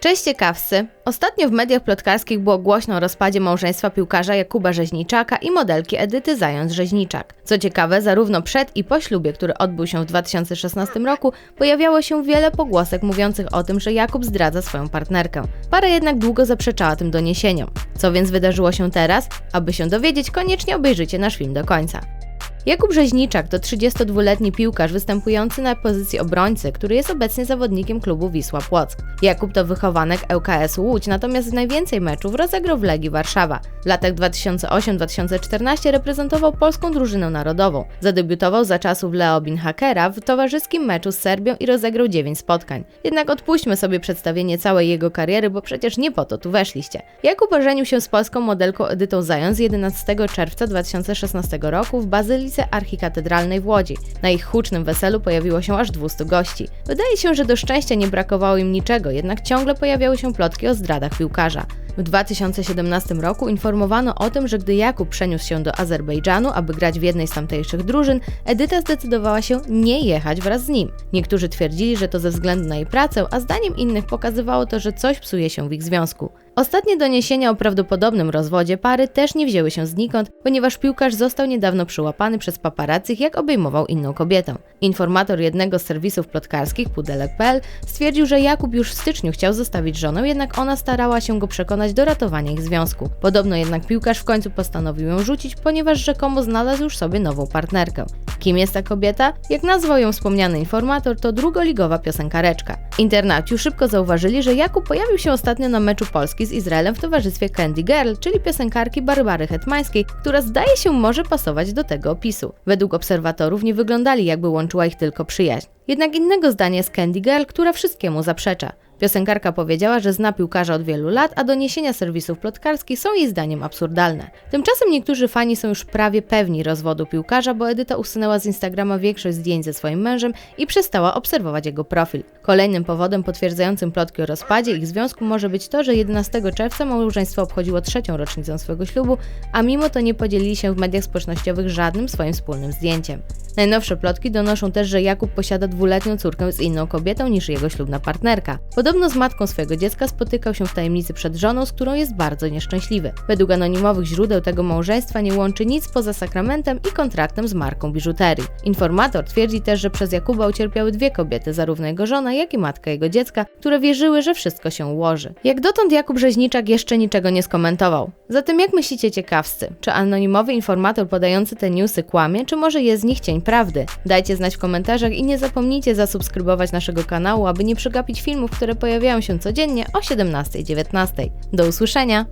Cześć ciekawscy! Ostatnio w mediach plotkarskich było głośno o rozpadzie małżeństwa piłkarza Jakuba Rzeźniczaka i modelki Edyty Zając-Rzeźniczak. Co ciekawe, zarówno przed i po ślubie, który odbył się w 2016 roku, pojawiało się wiele pogłosek mówiących o tym, że Jakub zdradza swoją partnerkę. Para jednak długo zaprzeczała tym doniesieniom. Co więc wydarzyło się teraz? Aby się dowiedzieć, koniecznie obejrzyjcie nasz film do końca. Jakub Rzeźniczak to 32-letni piłkarz występujący na pozycji obrońcy, który jest obecnie zawodnikiem klubu Wisła Płock. Jakub to wychowanek ŁKS Łódź, natomiast najwięcej meczów rozegrał w Legii Warszawa. W latach 2008-2014 reprezentował polską drużynę narodową. Zadebiutował za czasów Leo Binhakera w towarzyskim meczu z Serbią i rozegrał 9 spotkań. Jednak odpuśćmy sobie przedstawienie całej jego kariery, bo przecież nie po to tu weszliście. Jakub ożenił się z polską modelką Edytą Zając 11 czerwca 2016 roku w Bazylice Archikatedralnej w Łodzi. Na ich hucznym weselu pojawiło się aż 200 gości. Wydaje się, że do szczęścia nie brakowało im niczego, jednak ciągle pojawiały się plotki o zdradach piłkarza. W 2017 roku informowano o tym, że gdy Jakub przeniósł się do Azerbejdżanu, aby grać w jednej z tamtejszych drużyn, Edyta zdecydowała się nie jechać wraz z nim. Niektórzy twierdzili, że to ze względu na jej pracę, a zdaniem innych pokazywało to, że coś psuje się w ich związku. Ostatnie doniesienia o prawdopodobnym rozwodzie pary też nie wzięły się znikąd, ponieważ piłkarz został niedawno przyłapany przez paparazzich, jak obejmował inną kobietę. Informator jednego z serwisów plotkarskich, pudelek.pl, stwierdził, że Jakub już w styczniu chciał zostawić żonę, jednak ona starała się go przekonać do ratowania ich związku. Podobno jednak piłkarz w końcu postanowił ją rzucić, ponieważ rzekomo znalazł już sobie nową partnerkę. Kim jest ta kobieta? Jak nazwał ją wspomniany informator, to drugoligowa piosenkareczka. Internaci szybko zauważyli, że Jakub pojawił się ostatnio na meczu Polski z Izraelem w towarzystwie Candy Girl, czyli piosenkarki Barbary Hetmańskiej, która zdaje się może pasować do tego opisu. Według obserwatorów nie wyglądali jakby łączyła ich tylko przyjaźń. Jednak innego zdania jest Candy Girl, która wszystkiemu zaprzecza. Piosenkarka powiedziała, że zna piłkarza od wielu lat, a doniesienia serwisów plotkarskich są jej zdaniem absurdalne. Tymczasem niektórzy fani są już prawie pewni rozwodu piłkarza, bo Edyta usunęła z Instagrama większość zdjęć ze swoim mężem i przestała obserwować jego profil. Kolejnym powodem potwierdzającym plotki o rozpadzie ich związku może być to, że 11 czerwca małżeństwo obchodziło trzecią rocznicę swojego ślubu, a mimo to nie podzielili się w mediach społecznościowych żadnym swoim wspólnym zdjęciem. Najnowsze plotki donoszą też, że Jakub posiada dwuletnią córkę z inną kobietą niż jego ślubna partnerka. Podobno z matką swojego dziecka spotykał się w tajemnicy przed żoną, z którą jest bardzo nieszczęśliwy. Według anonimowych źródeł tego małżeństwa nie łączy nic poza sakramentem i kontraktem z marką biżuterii. Informator twierdzi też, że przez Jakuba ucierpiały dwie kobiety, zarówno jego żona, jak i matka jego dziecka, które wierzyły, że wszystko się ułoży. Jak dotąd Jakub Rzeźniczak jeszcze niczego nie skomentował. Zatem jak myślicie ciekawscy? Czy anonimowy informator podający te newsy kłamie, czy może jest z nich cień prawdy? Dajcie znać w komentarzach i nie zapomnijcie zasubskrybować naszego kanału, aby nie przegapić filmów, które pojawiają się codziennie o 17:19. Do usłyszenia!